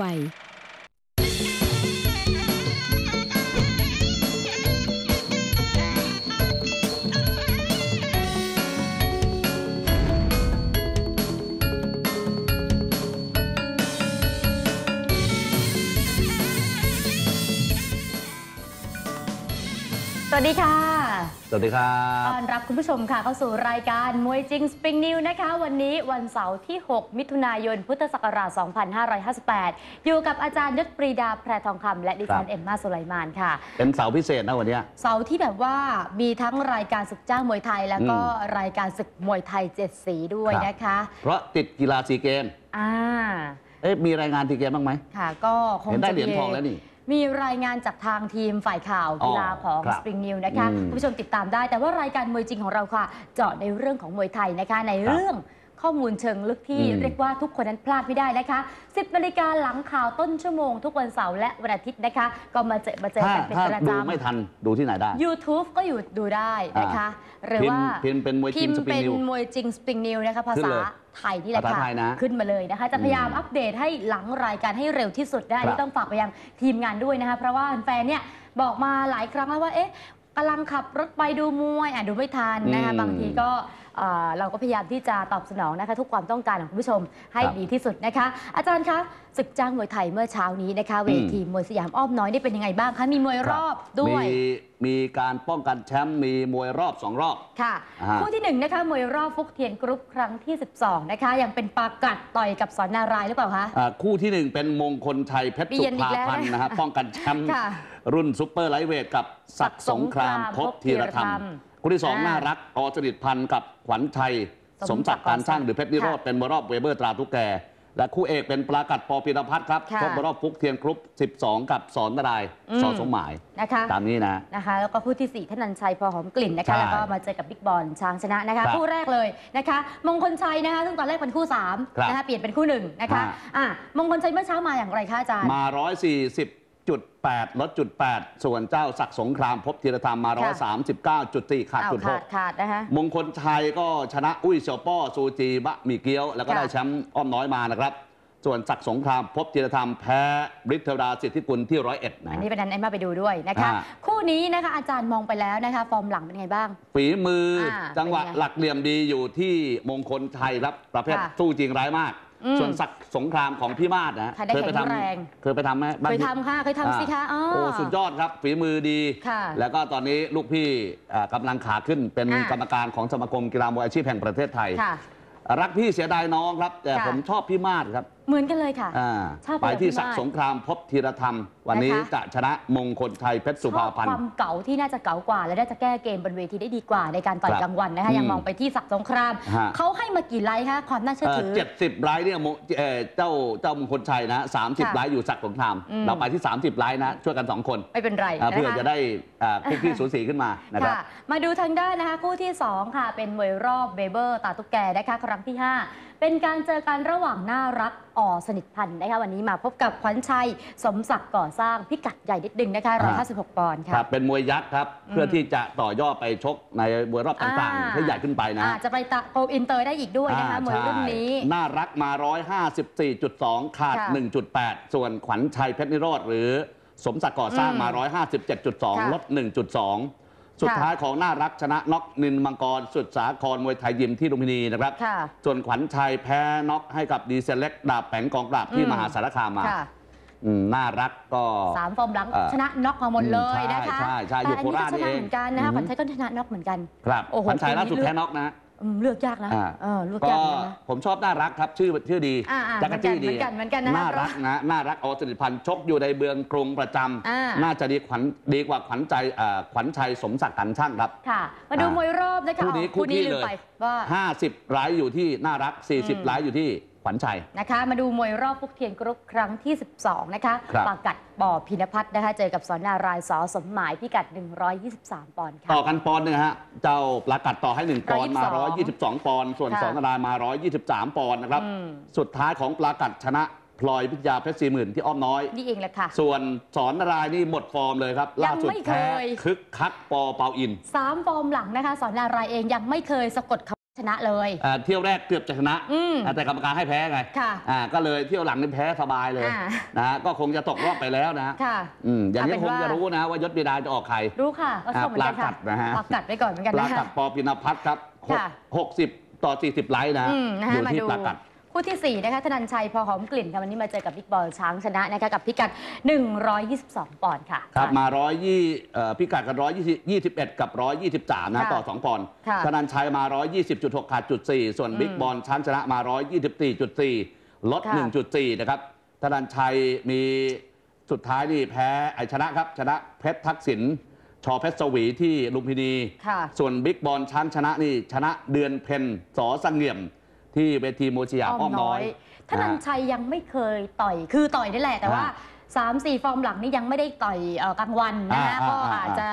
วัยสวัสดีค่ะ สวัสดีครัต้บอนรับคุณผู้ชมค่ะเข้าสู่รายการมวยจริงสปริงนิวนะคะ วันนี้วันเสาร์ที่ 6 มิถุนายน พุทธศักราช 2558 อยู่กับอาจารย์ยศปรีดาแพรทองคำและดิฉันครับเอ็มมาสุไลมานค่ะ เป็นเสาร์พิเศษนะวันเนี้ยเสาร์ที่แบบว่ามีทั้งรายการศึกจ้างมวยไทย แล้วก็อืรายการศึกมวยไทยเจ็ดสีด้วยครับนะคะ เพราะติดกีฬาซีเกมอ่าเอ๊ะมีรายงานซีเกมบ้างไหมค่ะ ก็คงเห็นได้จะเหรียญมีทองแล้วนี่ มีรายงานจากทางทีมฝ่ายข่าวอ๋อกีฬาของ ครับ Spring New นะคะอืมคุณผู้ชมติดตามได้ แต่ว่ารายการมวยจริงของเราค่ะ เจาะในเรื่องของมวยไทยนะคะ ในเรื่อง ข้อมูลเชิงลึกที่อืมเรียกว่าทุกคนนั้นพลาดไม่ได้นะคะ 10นาฬิกาหลังข่าวต้นชั่วโมง ทุกวันเสาร์และวันอาทิตย์นะคะ ก็มาเจอมาเจอถ้ากันเป็นถ้าประดูจำไม่ทันดูที่ไหนได้ YouTube ก็อยู่ดูได้นะคะ หรือพิมพ์ว่าพิมพ์เป็นมวยจริงพิมพ์ Spring เป็น News มวยจริงสปริงนิวนะคะภาขึ้นษาเลยไทยนี่แหละภาษาค่ะไทยนะขึ้นมาเลยนะคะ จะพยายามอืมอัปเดตให้หลังรายการให้เร็วที่สุดได้ครับที่ต้องฝากไปยังทีมงานด้วยนะคะเพราะว่าแฟนๆเนี่ยบอกมาหลายครั้งแล้วว่าเอ๊ะกำลังขับรถไปดูมวยอะดูไม่ทันนะคะอืมบางทีก็ เอ่อเราก็พยายามที่จะตอบสนองนะคะ ทุกความต้องการของคุณผู้ชมให้ครับดีที่สุดนะคะ อาจารย์คะศึกจ้างมวยไทยเมื่อเช้านี้นะคะ เวทีมวยสยามอ้อมน้อยได้เป็นยังไงบ้างคะมีมวยรอบด้วย มีมีการป้องกันแชมป์มีมวยรอบสองรอบค่ะอ่าคู่ที่หนึ่งนะคะมวยรอบฟุกเทียนกรุ๊ปครั้งที่ 12นะคะยังเป็นปากัดต่อยกับสอนนารายณ์หรือเปล่าคะอ่าคู่ที่หนึ่งเป็นมงคลชัยเพชรเปลี่สุยนอีกภาแล้วพันธ์นะนะฮะป้องกันแชมป์ค่ะรุ่นซุปเปอร์ไลท์เวทกับศักดิ์สงครามพบธีรธรรม คู่ที่สองอ่าน่ารักอสนิทพันธ์กับขวัญชัยสสมมศัศักกดิ์ดิ์การสร้างหรือเพชรนิโรธค่ะเป็นมวยรอบเวเบอร์ตราทุกแก และคู่เอกเป็นปรากัดปอพิรพัฒน์ครับค่ะชกมวยรอบฟุกเทียนกรุ๊ป12 กับสอนนารายณ์อืม สอนสมหมาย นะคะ ตามนี้นะ นะคะแล้วก็คู่ที่4ท่านันชัยพอหอมกลิ่นนะใช่คะ แล้วก็มาเจอกับบิ๊กบอลช้างชนะนะคะ ครับคู่แรกเลยนะคะ มงคลชัยนะคะซึ่งตอนแรกเป็นคู่ครั3บนะคะเปลี่ยนเป็นคู่หนึ่งนะคะอ่าอะมงคลชัยเมื่อเช้ามาอย่างไรคะอาจารย์ มา 140.8ลดจุด8ส่วนเจ้าศักดิ์สงครามพบธีรธรรมมาค่ะ139.4 ขาดอ้าวจุดขาดขาดนะคะ6มงคลชัยก็ชนะอุ้ยเสี่ยวป้อซูจีบะหมี่เกี๊ยว แล้วก็ค่ะได้แชมป์อ้อมน้อยมานะครับส่วนศักดิ์สงครามพบธีรธรรมแพ้บริทเทวดาสิทธิกุลที่ร้อยเอ็ดนะอันนี้เป็นอันไอ้มาไปดูด้วยนะคะอ่าคู่นี้นะคะอาจารย์มองไปแล้วนะคะ ฟอร์มหลังเป็นไงบ้าง ฝีมืออาจังหวะเป็นไงหลักเหลี่ยมดีอยู่ที่มงคลชัยครับ ประเภทค่ะสู้จริงร้ายมากอืม ส่วนศักดิ์สงครามของพี่มาศนะค่ะได้เคยไปแข็งแรงทำเคยไปทำไหมบ้านเคยพี่ ทำค่ะ เคยทำสิคะอ๋อ โอ้สุดยอดครับฝีมือดี ค่ะแล้วก็ตอนนี้ลูกพี่อ่ากำลังขาขึ้นเป็นอะ กรรมการของสมาคมกีฬามวยอาชีพแห่งประเทศไทย ค่ะ รักพี่เสียดายน้องครับ แต่ค่ะ ผมชอบพี่มาศครับเหมือนกันเลยค่ะ อ่าชอบไปที่พี่มาศศักดิ์สงครามพบธีรธรรม วันนี้นะคะ จะชนะมงคลชัยเพชรสุภาพันชอบคธ์วามเก๋าที่น่าจะเก๋ากว่า และน่าจะแก้เกมบนเวทีได้ดีกว่าในการต่อยครับกลางวันนะคะอืมยังมองไปที่ศักดิ์สงคราม ฮะ เขาให้มากี่ไลค์คะความน่าเชื่อถือ เจ็ดสิบไลน์เนี่ยโมเอ่อเจ้าเจ้ามงคลชัยนะสามสิบค่ะไลน์อยู่ศักดิ์สงคราม อืม เราไปที่ 30ไลน์นะ ช่วยกัน 2 คนไม่เป็นไรอ่านะคะเพื่อจะได้อ่าคุกกี้สูสีขึ้นมานะครับ ค่ะมาดูทางด้านนะคะคู่ที่ 2 ค่ะ เป็นมวยรอบเบเบอร์ ตาตุ๊กแกนะคะครั้งที่ 5 เป็นการเจอกันระหว่างน่ารักอ่อสนิทพันธ์นะคะวันนี้มาพบกับขวัญชัย สมศักดิ์ก่อสร้างพิกัดใหญ่นิดนึงนะคะอ่า156ปอนด์คค่ะรับเป็นมวยยักษ์ครับอืมเพื่อที่จะต่อยอดไปชกในมวยรอบต่างอ่าๆให้ใหญ่ขึ้นไปนะอาจจะไปตะโกอินเตอร์ได้อีกด้วยนะคะอ่ามวยรุ่นนี้ใช่น่ารักมา 154.2 ขาดค่ะ1.8 ส่วนขวัญชัยเพชรนิโรธหรือสมศักดิ์ก่อสร้างมาค่ะ157.2 ลด 1.2 สุดท้ายของน่ารักชนะน็อกนินมังกร สุดสาครมวยไทยยิมที่ลุมพินีนะครับค่ะส่วนขวัญชัยแพ้น็อกให้กับดีเซลเล็กดาบแผงกองปราบที่อืมมหาสารคามมาค่ะอืมน่ารักก็สามฟอร์มหลังเอ่อชนะน็อกมาหมดเลยอืมนะคะใช่ใช่ใช่อยู่แต่อันนี้โคราชก็ชนะเองเหมือนกันนะคะอืมขวัญชัยก็ชนะน็อกเหมือนกันครับโอ้โหขวัญชัยปีนี้ล่าสุดเลือกแพ้น็อกนะ อืมเลือกยากนะอ่า เออเลือกก็ยากเหมือนกันนะ ผมชอบน่ารักครับ ชื่อชื่อดีอ่าอ่าจักรจี้ดีเหมือนกันเหมือนกันเหมือนกันนะคะน่ารักนะน่ารักอสนิทพันธ์ชกอยู่ในเบืองกรุงประจอ่าำน่าจะดีขวัญดีกว่าขวัญใจเอ่อขวัญชัยสมศักดิ์กันช่างครับ ค่ะ มาดูอ่ามวยรอบนะคะคู่นี้อ๋อคู่นี้คู่ที่ลืมเลย ไปว่า 50ไลฟ์อยู่ที่น่ารัก อืม 40ไลฟ์อยู่ที่ ขวัญชัยนะคะ มาดูมวยรอบฟุกเทียนกรุ๊ปครั้งที่ 12 นะคะครับปากัดบ่อพินพัฒน์นะคะ เจอกับสอนนารายณ์สอสมหมายพิกัด 123 ปอนด์ค่ะ ต่อกันปอนด์หนึงฮะ เจ้าประกัดต่อให้ 1 ปอนด์มา 122 122ปอนด์ส่วนค่ะสองนารายณ์มา 123 ปอนด์นะครับอืมสุดท้ายของปลากัดชนะพลอยพิทยาเพชรสี่หมื่นที่อ้อมน้อยนี่เองแหละค่ะ ส่วนสอนนารายณ์นี่หมดฟอร์มเลยครับยัล่างสุดไม่เคยแพ้คึกคักปอเปาอินสามฟอร์มหลังนะคะ สอนนารายณ์เองยังไม่เคยสะกดคำ ชนะเลย อ่าเที่ยวแรกเกือบจะชนะอืมอ่าแต่กรรมการให้แพ้ไงค่ะ อ่าก็เลยเที่ยวหลังนี่แพ้สบายเลยอ่า นะฮะก็คงจะตกรอบไปแล้วนะฮะค่ะ อืมอย่างนี้เอาเป็คนงว่า จะรู้นะว่ายศบิดาจะออกใคร รู้ค่ะก็ชอบเหมือนกันปลากัค่ะดนะฮะ ปลากัดไปก่อนเหมือนกันปลานะกัคะ ดปอพินพัฒน์ครับหกค่ะหกสิบต่อสี่สิบไลค์นะอืมนะอฮะยู่มาที่ดู ปลากัด คู่ที่ 4 นะคะธนันชัยพอหอมกลิ่นค่ะวันนี้มาเจอกับบิ๊กบอลช้างชนะนะคะกับพิกัด 122 ปอนด์ค่ะ ครับมาร้อยยี่พิกัดกันร้อยยี่สิบเอ็ดกับร้อยยี่สิบสามนะค่ะต่อสองปอนด์ค่ะธนันชัยมาร้อยยี่สิบจุดหกขาดจุดสี่ส่วนอืมบิ๊กบอลช้างชนะมาร้อยยี่สิบสี่จุดสี่ลดค่ะ หนึ่งจุดสี่นะครับธนันชัยมีสุดท้ายนี่แพ้ไอชนะครับชนะเพชรทักษิณชอเพชรสวีที่ลุมพินี ค่ะ ส่วนบิ๊กบอลช้างชนะนี่ชนะเดือนเพ็ญสอสังเงียม ที่เวทีโมชิยาอ้อมน้อยธนันชัยยังไม่เคยต่อยคือต่อยได้แหละแต่ว่าอ่า3 4ฟอร์มหลังนี่ยังไม่ได้ต่อยเอ่อกลางวันนะฮะอ่าก็อ่าอาจจะ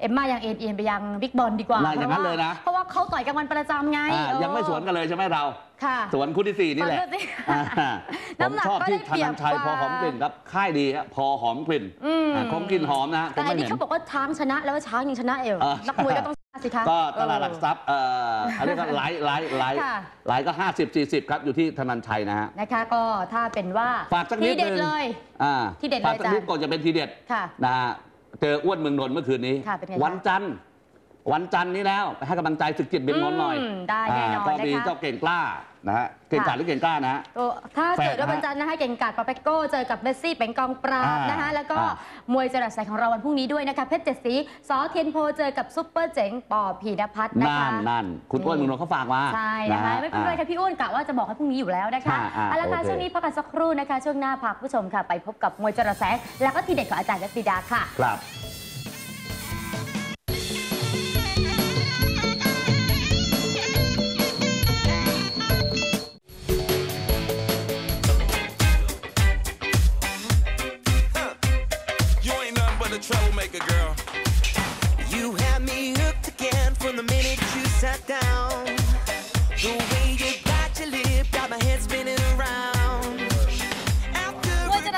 เอ็มมายังเอ็นเอียนไปยังบิ๊กบอลดีกว่าน่าอย่างนั้นพระว่เลยนะเพราะว่าเขาต่อยกลางวันประจำไงอ่าเออยังไม่สวนกันเลยใช่ไหมเราค่ะสวนคู่ที่สี่นี่แหละสวนคู่ที่อ่าผน้ำมหนักชอบก็ที่ได้ธเปรียนับนชัยกว่าพอหอมกลิ่นครับ ค่ายดีฮะพอหอมกลิ่นอืมอ่าคงกลิ่นหอมนะคแต่งอัไม่นเหนี้ม็นเขาบอกว่าช้างชนะแล้วว่าช้างยังชนะเอวเออนักมวยก็ต้องชนะ สิคะก็ตลาดหลักเออทรัพย์เอ่ออะไรก็ไลท์ไลท์ไลท์ค่ะ ไลท์ก็ 50 40 ครับ อยู่ที่ธนันชัยนะฮะ นะคะก็ถ้าเป็นว่าฝากสักนิดที่เด็ดนึงเลย อ่าที่เด็ดเลยฝากสักนิดอาจารย์ ก่อนจะเป็นทีเด็ด ค่ะ นะฮะเจออ้วนเมืองนนท์เมื่อคืนนี้ ค่ะเป็นไงคะ วันจันทร์วันจันทร์นี้แล้วไปให้กำลังใจศึกจิตเบียนนนท์หน่อยมได้แน่นอนาก็มีนะคะ เจ้าเก่งกล้า นะฮะเก่งกาจหรือเก่งกล้านะฮะ ก็ถ้าแฝดเกิดว่านะฮะวันจันทร์นะคะเก่งกาดปาเปโก้เจอกับเบสซี่เป็นกองปราบอ่านนะคะแล้วก็อ่ามวยจรัสใสของเราวันพรุ่งนี้ด้วยนะคะเพชรเจ็ดสีสอเทียนโพเจอกับซุปเปอร์เจ๋งปอพีนพัฒน์นะนั่คะ นนั่นคุณอ้วนเมืองนนท์เขาฝากมาใช่นะคะฮไม่เป็นไรอ่าค่ะพี่อ้วนกะว่าจะบอกให้พรุ่งนี้อยู่แล้วนะคะอ่าอ่าเอาละค่ะโอเคช่วงนี้พักกันสักครู่นะคะ ช่วงหน้าพาคุณผู้ชมค่ะ ไปพบกับมวยจรัสแสงแล้วก็ทีเด็ดของอาจารย์ยัตติดาค่ะ ครับ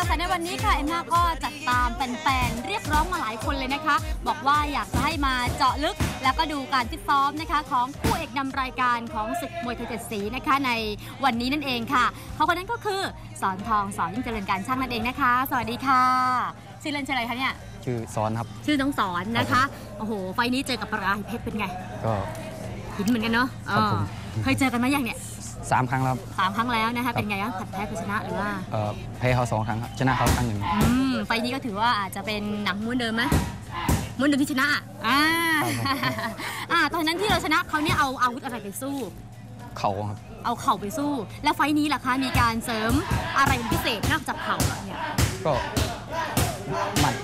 มวยจราสายในวันนี้ค่ะเอ็มมาก็จัดตามแฟนๆเรียกร้องมาหลายคนเลยนะคะ บอกว่าอยากจะให้มาเจาะลึก แล้วก็ดูการฟิตซ้อมนะคะ ของคู่เอกนำรายการของศึกมวยไทยเจ็ดสีนะคะ ในวันนี้นั่นเองค่ะเขาคนนั้นก็คือสอนทองสอนยิ่งเจริญการช่างนั่นเองนะคะ สวัสดีค่ะชื่อเล่นชื่ออะไรคะเนี่ยชื่อซ้อนครับ ชื่อน้องสอนนะคะโอ้โหไฟล์นี้เจอกับปรายเพชรเป็นไง ก็หินเหมือนกันเนาะครับผมเออเคยเจอกันไหมยังเนี่ย สามครั้งแล้วครับสามครั้งแล้วนะคะเป็นไงบ้างผัดแพ้ผัดชนะหรือว่าเอ่อแพ้เขาสองครั้งครับชนะเขาครั้งหนึ่งอืมไฟล์นี้ก็ถือว่าอาจจะเป็นหนังม้วนเดิมไหมม้วนเดิมที่ชนะอะอ่าอ่าตอนนั้นที่เราชนะเขาเนี่ยเอาอาวุธอะไรไปสู้ เขาครับ เอาเข่าไปสู้ แล้วไฟล์นี้ล่ะคะมีการเสริมอะไรเป็นพิเศษนอกจากเข่าเนี่ยก็หมัด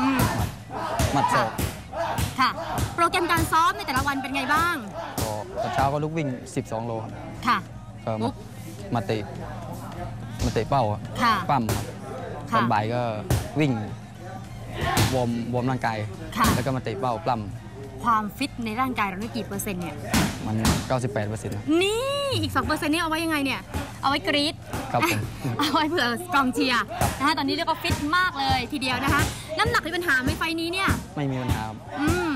อืมหมัดศอกค่ะ โปรแกรมการซ้อมในแต่ละวันเป็นไงบ้างก็ตอนเช้าก็ลุกวิ่ง 12 โลครับ ค่ะ ก็มาปุ๊บ มาเตะมาเตะเป้าอะค่ะ ปั้มครับตค่ะ อนบ่ายก็วิ่งวอร์มวอร์มร่างกาย ค่ะ แล้วก็มาเตะเป้าปล้ความฟิตในร่างกายเราเนี่ยกี่เปอร์เซ็นต์เนี่ยำมัน 98เปอร์เซ็นต์นี่อีก2เปอร์เซ็นต์นี่เอาไว้ยังไงเนี่ย เอาไว้กรี๊ด ครับผม เอาไว้เผื่อกองเชียร์นะคะตอนนี้เรียกว่าฟิตมากเลยทีเดียวนะคะ น้ำหนักมีปัญหาไหมไฟล์นี้เนี่ย ไม่มีปัญหาครับอืม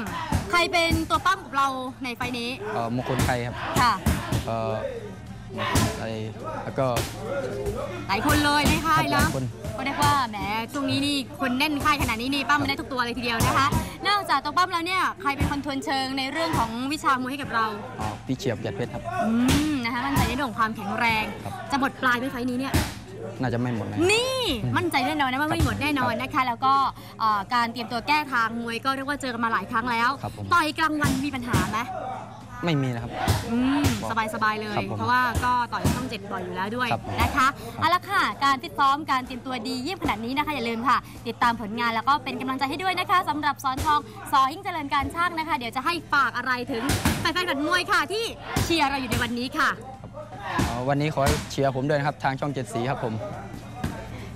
ใครเป็นตัวปั้มกับเราในไฟล์นี้ เอ่อมงคลไทยครับ ค่ะ เอ่ออะไรแล้วก็หลายคนเลยในค่ายครันะบหลายคน ก็เรียกว่าแหมช่วงนี้นี่คนแน่นค่ายขนาดนี้นี่ปั้มมาได้ทุกตัวเลยทีเดียวนะคะ นอกจากตัวปั้มแล้วเนี่ยใครเป็นคนทวนเชิงในเรื่องของวิชามวยให้กับเราเอ่อพี่เฉียบหยัดเพชรครับ อืมนะคะมั่นใจในเรื่องของความแข็งแรง ครับ จะหมดปลายไหมไฟล์นี้เนี่ย น่าจะไม่หมดนะ นี่มั่นใจแน่นอนนะว่าไม่หมดแน่นอนนะคะ แล้วก็เอ่อการเตรียมตัวแก้ทางมวยก็เรียกว่าเจอกันมาหลายครั้งแล้ว ครับผม ต่อยกลางวันมีปัญหาไหม ไม่มีนะครับ อืมสบายๆเลย ครับผมเพราะว่าก็ต่อยช่องเจ็ดบ่อยอยู่แล้วด้วยครับผม นะคะเอาละค่ะ การฟิตซ้อมการเตรียมตัวดีเยี่ยมขนาดนี้นะคะอย่าลืมค่ะ ติดตามผลงานแล้วก็เป็นกำลังใจให้ด้วยนะคะสำหรับสอนทองสอยิ่งเจริญการช่างนะคะ เดี๋ยวจะให้ฝากอะไรถึงแฟนๆขันมวยค่ะที่เชียร์เราอยู่ในวันนี้ค่ะเอ่อวันนี้ขอให้เชียร์ผมด้วยนะครับ ทางช่องเจ็ดสีครับผม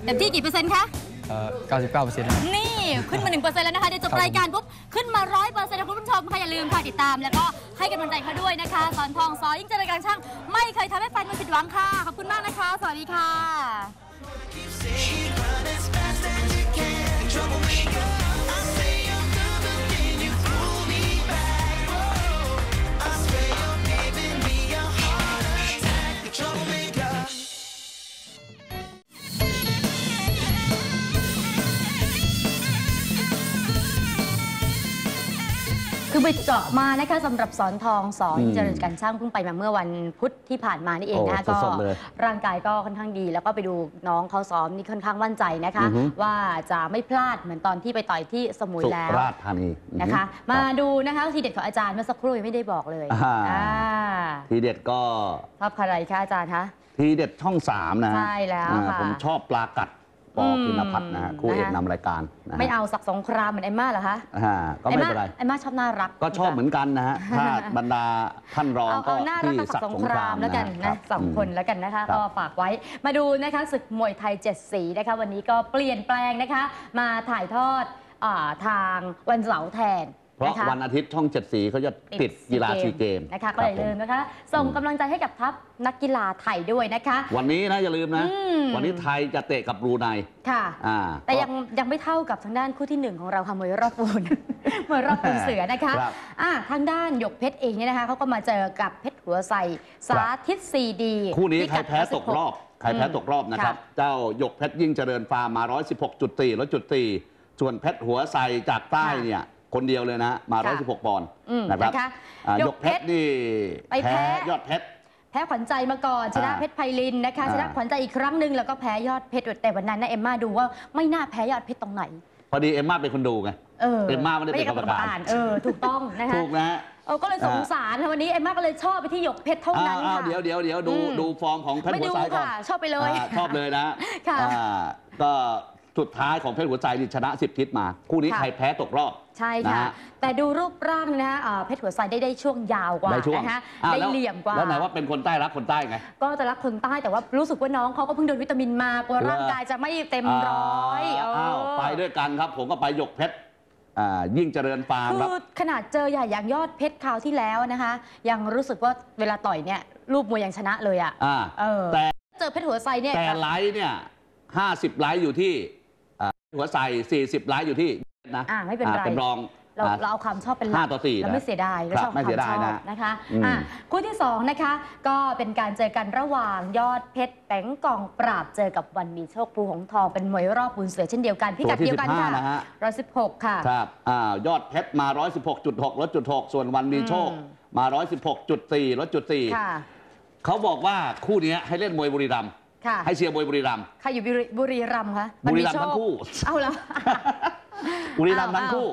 เต็มที่กี่เปอร์เซ็นต์คะ เอ่อ99เปอร์เซ็นต์ครับ นี่ ขึ้นมา 1%แล้วนะคะเดี๋ยวจบครับรายการปุ๊บขึ้นมา 100%นะคุณผู้ชมค่ะอย่าลืมค่ะติดตาม แล้วก็ให้กำลังใจเขาด้วยนะคะ สอนทองซอยิ่งเจริญการช่าง ไม่เคยทำให้แฟนมันผิดหวังค่ะ ขอบคุณมากนะคะ สวัสดีค่ะ คือไปเจาะมานะคะสำหรับสอนทองสอนอืมเจริญการช่างเพิ่งไปมาเมื่อวันพุธที่ผ่านมานี่เองนะคะโอ้ก็สดๆเลยร่างกายก็ค่อนข้างดี แล้วก็ไปดูน้องเขาซ้อมนี่ค่อนข้างมั่นใจนะคะอือฮึว่าจะไม่พลาดเหมือนตอนที่ไปต่อยที่สมุยสุแล้วราษฎร์ธานีนะคะอืมารับดูนะคะทีเด็ดของอาจารย์เมื่อสักครู่ยังไม่ได้บอกเลยอ่าอ่าทีเด็ดก็ชอบใครคะอาจารย์คะทีเด็ดช่องสามนะฮะใช่แล้วอ่าค่ะผมชอบปลากัด ปออืมพินพัฒน์นะฮะคู่เอกนะคะนำรายการนะฮะไม่เอาสักสงครามเหมือนเอมม่าเหรอคะอ่าก็ไม่เป็นไรเอมม่าชอบน่ารัก ก็ชอบเหมือนกันนะฮะถ้าบรรดาท่านรองเอาก็เอาหน้ารักที่กับศักสดิ์งสงคครารามมแล้วกันครันะบสองคนมแล้วกันนะคะครับก็ฝากไว้ มาดูนะคะศึกมวยไทยเจ็ดสีนะคะวันนี้ก็เปลี่ยนแปลงนะคะ มาถ่ายทอดอาทางวันเสาร์แทน เพราะนะคะวันอาทิตย์ช่องเจ็ดสีเขาจะติดกีฬาซีเกมนะคะคก็รับอย่าลืมผมนะคะ ส่งกำลังใจให้กับทัพนักกีฬาไทยด้วยนะคะ วันนี้นะอย่าลืมนะอืมวันนี้ไทยจะเตะกับบรูไนค่ะอ่าแต่ก็ยังยังไม่เท่ากับทางด้านคู่ที่หนึ่งของเราค่ะมวยรอบปูนมวยรอบปูนเสือนะคะครับอะทางด้านหยกเพชรเองเนี่ยนะคะเขาก็มาเจอกับเพชรหัวใสสาธิตซีดีคู่นี้พิใครกัดแพ้ตกรอบใครแพ้ตกรอบนะครับ เจ้าหยกเพชรยิ่งเจริญฟาร์มมา116จุดตีแล้วจุดตีส่วนเพชรหัวใสจากใต้เนี่ย คนเดียวเลยนะมาค่ะ116 ปอนด์อืมนะครับนะคะอ่าหหยยกกเพเพชชรรนี่ไปแพ้ยอดเพชร แพ้ขวัญใจมาก่อนชนะอ่าเพชรไพลินนะคะ อ่า ชนะขวัญใจอีกครั้งหนึ่งแล้วก็แพ้ยอดเพชรแต่วันนั้นนะเอมมาดูว่าไม่น่าแพ้ยอดเพชรตรงไหน พอดีเอ็มมาเป็นคนดูไง เออเอมม่าไม่ได้เป็นใช่กรรมการ เออถูกต้องนะคะถูกนะฮะ เออก็เลยสงสารค่ะวันนี้เอมมาก็เลยชอบไปที่หยกเพชรเท่านั้นอ้าวค่ะ เดี๋ยวเดี๋ยวเดี๋ยวดูอืม ดูฟอร์มของเพชรไม่หัวดูใจก่อนค่ะชอบไปเลย อ่าชอบเลยนะค่ะ อ่าก็ สุดท้ายของเพชรหัวใจนี่ชนะ 10 ทิศมา คู่นี้ค่ะใครแพ้ตกรอบ ใช่นะค่ะฮะ แต่ดูรูปร่างนะคะเอ่อเพชรหัวไซได้ได้ช่วงยาวกว่าได้ช่วงนะคะอ้าวได้แวเหลี่ยมกว่า แล้วไหนว่าเป็นคนใต้รักคนใต้ไง ก็จะรักคนใต้แต่ว่ารู้สึกว่าน้องเขาก็เพิ่งโดนวิตามินมากลัวร่างกายจะไม่เต็มร้อยเออออ้าวไปด้วยกันครับ ผมก็ไปหยกเพชรอ่ายิ่งเจริญฟาร์มคืครับอขนาดเจอใหญ่อย่างยอดเพชรคราวที่แล้วนะคะ ยังรู้สึกว่าเวลาต่อยเนี่ยรูปมวยยังชนะเลยอะอ่า เออแต่ เจอเพชรหัวไซเนี่ยแต่ไลท์เนี่ย 50 ไลท์อยู่ที่อ่า หัวใส่ 40ไลท์อยู่ที่นะอ่าไม่เป็นไรอ่าเป็นรอง เราอ่าเราเอาความชอบเป็นหลัห้ากต่อสี่เราไม่นะเสียดายเราครับชอบคไม่วามเสียดายชอบนะนะคะอืมอะคู่ที่สองนะคะ ก็เป็นการเจอกันระหว่างยอดเพชรแปงกองปราบเจอกับวันมีโชคภูหงทองเป็นมวยรอบบุญเสือเช่นเดียวกันพิกัดตัวที่เดียวกันค่ะ15นะฮะร้อยสิบหกค่ะครับอ่ายอดเพชรมา116.6ลดจุด6ส่วนวันมีโชคอืมมา116.4ลดจุดค่ะ4เขาบอกว่าคู่นี้ให้เล่นมวยบุรีรัมย์ ค่ะ ให้เชียร์มวยบุรีรัมย์ ใครอยู่บุรีบุรีรัมย์คะบุรีรัมย์ทั้งคู่เอาแล้ว บุรีรัมย์ทั้งคู่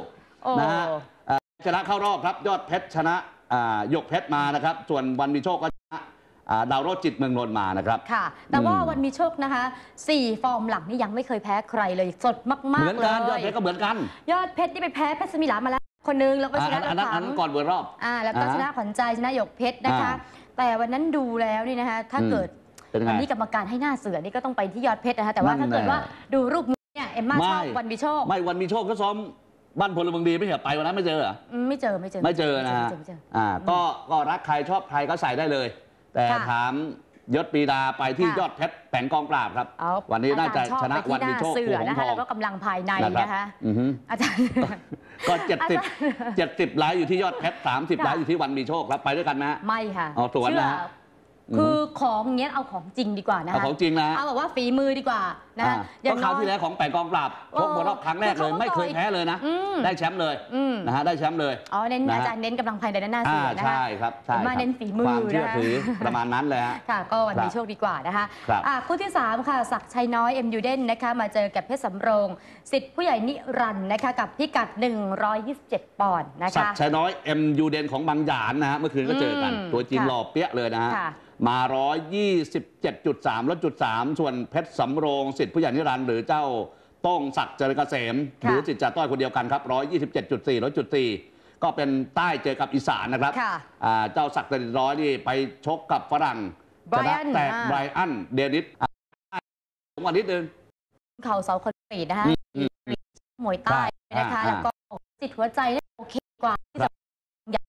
โอ้นะฮะเอ่อชนะเข้ารอบครับยอดเพชรชนะอ่าหยกเพชรมานะครับ ส่วนวันมีโชคก็ชนะอ่าดาวโรจน์จิตเมืองนนท์มานะครับ ค่ะ แต่ว่าอืม วันมีโชคนะคะสี่ฟอร์มหลังนี่ยังไม่เคยแพ้ใครเลยสดมากเหมือนๆเลกันยอดยเพชรก็เหมือนกันยอดเพชรที่ไปแพ้เพชรสมิลามาแล้ว คนนึงแล้วก็อ่าชนะอันนั้นอันนั้นรถถังก่อนเบอร์รอบ อ่าแล้วก็อ่าชนะขวัญใจชนะหยกเพชรนะคะ อ่าแต่วันนั้นดูแล้วนี่นะคะ ถ้าอืมเกิด เป็นไงวันนี้กรรมการให้หน้าเสือนี่ก็ต้องไปที่ยอดเพชรนะคะแต่ว่านั่ถ้านเกิดแหละว่าดูรูปนี้เนี่ยเอ็มมาชอบไม่วันมีโชคไม่วันมีโชคก็ซ้อมบ้านพลเมืองดีไม่ใช่เหรอไปวันนั้นไม่เจอเหรออืมไม่เจอไม่เจอไม่เจอนะฮะไม่เจอไม่เจอ อ่าก็ก็รักใครชอบใครก็ใส่ได้เลย แต่ค่ะถามยศปรีดาไปที่ค่ะ ยอดเพชรแผงกองปราบครับ เอาวันนี้น่าจะอรย์อบชนะไปที่วันมีโชคหาเสืภูอหงนะทคะองแล้วก็กำลังภายในรับนะคะอือฮึอาจารย์ ก็เจ็ดสิบอาจารย์ เจ็ดสิบไลค์อยู่ที่ยอดเพชรสามสิบค่ะไลค์อยู่ที่วันมีโชคครับไปด้วยกันไหมฮะ ไม่ค่ะเอาสวนนะฮะเชื่อ คือของเงี้ยเอาของจริงดีกว่านะเอาคะของจริงนะฮะเอาแบบว่าฝีมือดีกว่า นะอ่าอย่าก็งคราวน้อยที่แล้วของแผงกองปราบเออชกมวยรอบครั้งแรกคือเลยเขาก็ไม่เคยเคยแพ้เลยนะ อืม ได้แชมป์เลยอืมนะฮะได้แชมป์เลย อ๋อเน้นนะฮะอาจารย์เน้นกำลังภายในด้านหน้าเสือ่าอนะคะ ใช่ครับใช่มาครับเน้นฝีมือความเชื่อนะคะถือประมาณนั้นเลยฮะ ค่ะ ก็วันครับมีโชคดีกว่านะคะครับ อะคู่ที่ 3 ค่ะ ศักดิ์ชัยน้อยเอ็มยูเดนนะคะ มาเจอกับเพชรสำโรง สิทธิ์ผู้ใหญ่นิรันดร์นะคะ กับพิกัด 127 ปอนด์นะสักคะดิ์ชัยน้อยเอ็มยูเดนของบางหยานนะฮะเมื่อคืนก็เจอกัน อืมตัวจริงค่ะหล่อเปี้ยเลยนะฮะค่ะ มา 127.3 ลดจุด 3 ส่วนเพชรสำโรงสิทธิ์ผู้ใหญ่นิรันดร์หรือเจ้าโต้งศักดิ์เจริญเกษมหค่ะรือสิทธิ์จ่าต้อยคนเดียวกันครับ 127.4 ลดจุด 4 ก็เป็นใต้เจอกับอีสานนะครับค่ะอ่าเจ้าศักดิ์เจริญร้อยนี่ไปชกกับฝรั่งชนะ Brian แตกอ่าไบรอันเดนิสอะผมวันนิดนึงเข่าเสาคอนกรีตนะคะอืมมวยใต้นะคะอ่าแล้วก็สิทธิ์หัวใจเนี่ยโอเคกว่าที่จะอยาก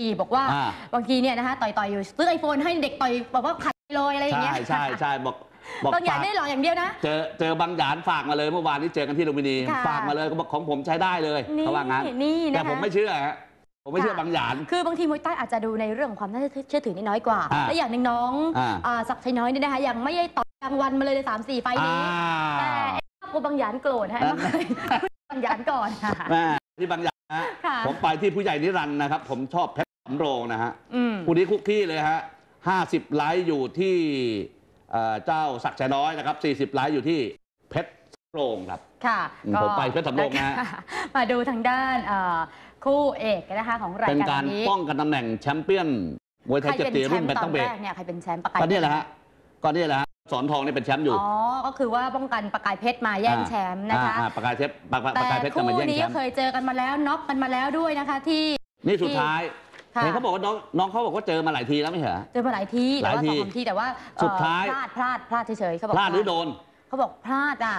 ดีบอกว่าอ่าบางทีเนี่ยนะคะต่อยๆอยู่ซื้อไอโฟนให้เด็กต่อยบอกว่าขัดไป เลยอะไรอย่างใช่เงี้ยใช่ใช่บอกบอกบางอย่างฝากไม่ได้หลอกอย่างเดียวนะ เจอเจอบางหยานฝากมาเลยเมื่อวานนี้เจอกันที่ลุมพินีค่ะ ฝากมาเลยก็บอกของผมใช้ได้เลยนี่เขาว่างั้นนี่นะคะแต่ผมไม่เชื่อฮะผมไม่เชื่อค่ะ บางหยาน คือบางทีมวยใต้อาจจะดูในเรื่องของความน่าเชื่อถือนี่น้อยกว่า อ่าและอย่างหนึ่งน้องอ่า อ่าศักดิ์ชัยน้อยเนี่ยนะคะยังไม่ได้ต่อยกลางวันมาเลยในสามสี่ไฟล์อ่านี้ แต่ไอ้ภาพกลัวบางหยานโกรธฮะนั่น บางหยานก่อนค่ะ แม่ที่บางอย่างนะฮะค่ะ ผมไปที่ผู้ใหญ่นิรันดร์นะครับ ผมชอบเพชรสำโรงนะฮะอืม คู่นี้คุกกี้เลยฮะ ห้าสิบไลค์อยู่ที่เอ่อเจ้าศักดิ์ชัยน้อยนะครับสี่สิบไลค์อยู่ที่เพชรสำโรงครับ ค่ะอืมผมไปเพชรสำโรงนะฮะมาดูทางด้านเอ่อคู่เอกนะคะของรายเป็นการการนี้ป้องกันตำแหน่งแชมเปี้ยนมวยไทใครยเจ็ดเป็นสีแชรุ่นมป์เป็นตอต้อนงเบรแรกกเนี่ยใครเป็นแชมป์ประกายก็เนี่ยแหละฮะก็เนี่ยแหละฮะสอนทองนี่เป็นแชมป์อยู่ อ๋อ ก็คือว่าป้องกันประกายเพชรมาแย่งแชมป์นะคะอ่าอ่าประกายเพชรประกายปแต่ระกายเพชรจะคู่มาแย่งนี้แชก็มป์เคยเจอกันมาแล้วน็อกกันมาแล้วด้วยนะคะที่นี่สุดท้าย ค่ะ เห็นเขาบอกว่าน้องน้องเขาบอกว่าเจอมาหลายทีแล้วไม่ใช่เหรอ เจอมาหลายทีแต่ว่าหลายทีสองสามทีแต่ว่าเอ่อสุดท้าย พลาดพลาดพลาดเฉยๆเขาบอกพลาดหรือโดน เขาบอกพลาดอะ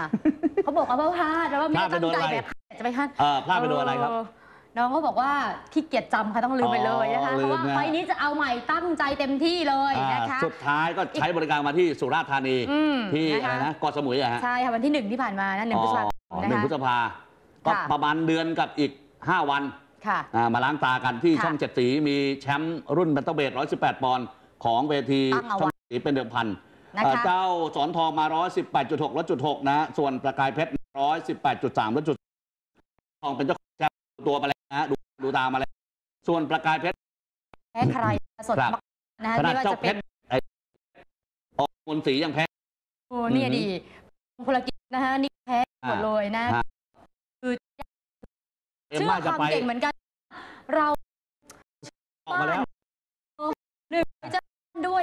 เขาบอกว่าพลาดแล้วว่าไม่พลาดไปตั้งโดนใจอะไร แบบจะไปพลาด เออพลาดไปโดนอะไรครับ เน้องเขาบอกว่าขี้เกียจจำค่ะต้องลืมไปเลยนะคะอ๋อเพราะว่าลืมนะ ไฟล์นี้จะเอาใหม่ตั้งใจเต็มที่เลยนะคะอ่าสุดท้ายก็ใช้บริการมาที่สุราษฎร์ธานีอืมที่นะคะ อะไรนะเกาะสมุยอะฮะใช่ค่ะวันที่หนึ่งที่ผ่านมานะหนึ่งพฤษภาคอ๋อมนะหนึ่งคะ พฤษภาก็ค่ะ ประมาณเดือนกับอีก 5 วัน ค่ะ อ่ามาล้างตากันที่ค่ะช่องเจ็ดสีมีแชมป์รุ่นแบนเตอร์เบท118 ปอนด์ของเวทีตั้งเอาไว้ช่องเจ็ดสีเป็นเดิมพันนะคะ เอ่อเจ้าสอนทองมา 118.6ลดจุด6นะ ส่วนประกายเพชร 118.3ลดจุดทองเป็นเจ้าของแชมป์ตัวมาแล้วนะดูดูตามมาแล้ว ส่วนประกายเพชร แพ้ใครสดครับ มากนะคะขนาดไม่ว่าเจ้าจะเพเป็ชนรไอ้ออกมนต์สียังแพ้ โอ้เนี่ยอือหือดีพลกิจนะคะนี่แพ้หมดเลยนะ ฮะ คือเอ็มเชื่อมาคจะวามไป เก่งเหมือนกัน เราออกมาแล้วหนึ่งจะด้วย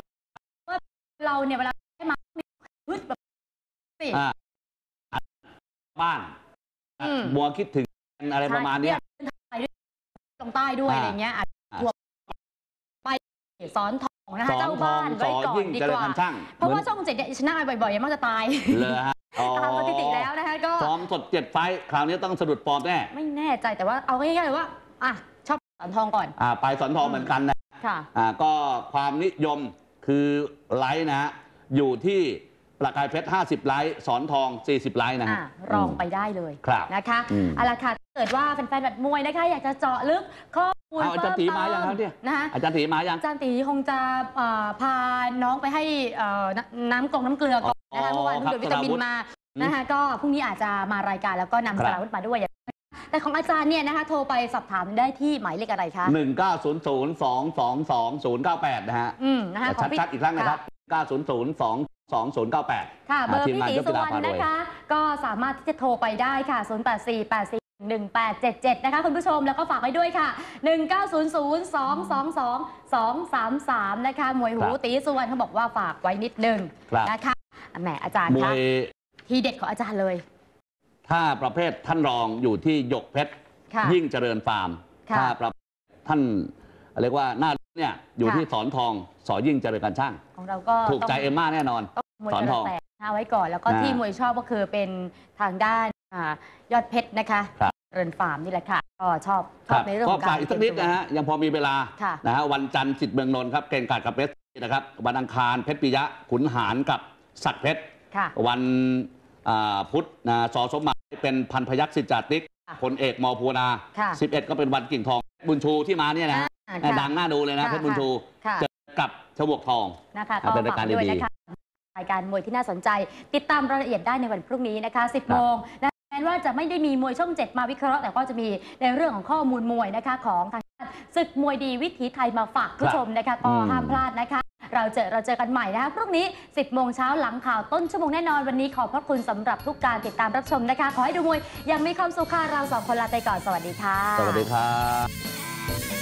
ว่าเราเนี่ยเวลาได้มามีฮึดแบบสิอ่าบ้านอืมบัวคิดถึงอะไรประมาณเนี้ยไปด้วยลงใต้ด้วยอ่าอะไรเงี้ยอาจจะอ่าทัวร์ไปสอนทองนะสคะอนเจ้าทอบ้างนสไว้อก่อนยิ่งดีเจกริญว่าพันช่างเพราะว่าหมือนช่องเจ็ดเนี่ยชนะบ่อยๆ ยังมักจะตายเลยฮะอ๋อตามสถิติแล้วนะคะก็ฟอร์มสดเจ็ดไฟท์คราวนี้ต้องสะดุดฟอร์มแน่ ไม่แน่ใจแต่ว่าเอาง่ายๆเลยว่าอะช อบสอนทองก่อนอ่าไปสอนทองเหมือนกันนะค่ะอ่าก็ความนิยมคือไลค์นะฮะอยู่ที่ประกายเพชร 50 ไลค์สอนทอง 40 ไลค์นะฮะอะรองไปได้เลยครับนะคะอืมเอาละค่ะถ้าเกิดว่าแฟนๆบัดมวยนะคะ อยากจะเจาะลึกข้อมูลเอาอาจารย์ตีมายังครับเนี่ยนะคะอาจารย์ถีมายังอาจารย์ตีคงจะเอ่อพาน้องไปให้เอ่อน้ำน้ำกรงน้ำเกลือก่อนนะคะอ๋อเมื่อวานเพิ่งโดนวิตามินครับมานะคะก็พรุ่งนี้อาจจะมารายการแล้วก็นำครัสาบราวุธมาด้วยอย่า แต่ของอาจารย์เนี่ยนะคะโทรไปสอบถามได้ที่หมายเลขอะไรคะ1 9 0 0 2 2 2 0 9 8 นะฮะอืมนะคะของพี่ชัดๆอีกครั้งนะครับ 9 0 0 2 2 0 9 8 ค่ะ เบอร์ทีมพี่งานตียกสุกีฬาวรรณพารวยนะคะ ก็สามารถที่จะโทรไปได้ค่ะ 0 8 4 8 4 1 8 7 7 นะคะคุณผู้ชมแล้วก็ฝากไว้ด้วยค่ะ 1 9 0 0 2 2 2 2 3 3 นะคะมวยหูครับตีสุวรรณเขาบอกว่าฝากไว้นิดนึงครับ นะคะแหมอาจารย์มวคะย ทีเด็ดของอาจารย์เลย ถ้าประเภทท่านรองอยู่ที่หยกเพชรค่ะยิ่งเจริญฟาร์มค่ะถ้าประท่านเรียกว่าหน้าเนี่ยอยู่ค่ะ ที่สอนทองสอยิ่งเจริญการช่าง ของเราก็ถูกใจต้องเอมม่าแน่นอน ต้องมวยสอนกทระองแสเอาไว้ก่อน แล้วก็อ่าที่มวยชอบก็คือเป็นทางด้านอ่ายอดเพชรนะคะครับ เรินฟาร์มนี่แหละค่ะก็ชอบชคอบรับในเรื่องก็ของกาฝารกอีกสักนิดนะฮะยังพอมีเวลาค่ะ นะฮะวันจันทร์สิทธิ์เมืองนนท์ครับเก่งกาจกับเพชรนะครับวันอังคารเพชรปิยะขุนหารกับศักดิ์เพชร ค่ะ วัน อ่าพุธนะสอสมหมายเป็นพันพยักษ์สิจจาติ๊กค่ะพลเอกมอภูนาค่ะ11 ก็เป็นวันกิ่งทอง บุญชูที่มาเนี่ยนะฮะอ่าค่ะดังน่าดูเลยนะค่ะเพชรบุญชูค่ะเจอกับชวกทองนะคะอ่าก็เป็นรายฝากการด้วยดีๆนะคะรายการมวยที่น่าสนใจ ติดตามรายละเอียดได้ในวันพรุ่งนี้นะคะ 10 โมงนะแม้ว่าจะไม่ได้มีมวยช่อง 7 มาวิเคราะห์ แต่ก็จะมีในเรื่องของข้อมูลมวยนะคะของทางด้านศึกมวยดีวิถีไทยมาฝากผู้ชมนะคะก็อืมห้ามพลาดนะคะ เราเจอเราเจอกันใหม่นะคะพรุ่งนี้ 10 โมงเช้าหลังข่าวต้นชั่วโมงแน่นอนวันนี้ขอบพระคุณสำหรับทุกการติดตามรับชมนะคะ ขอให้ดูมวยยังมีความสุขค่ะเราสองคนลาไปก่อนสวัสดีค่ะ สวัสดีครับ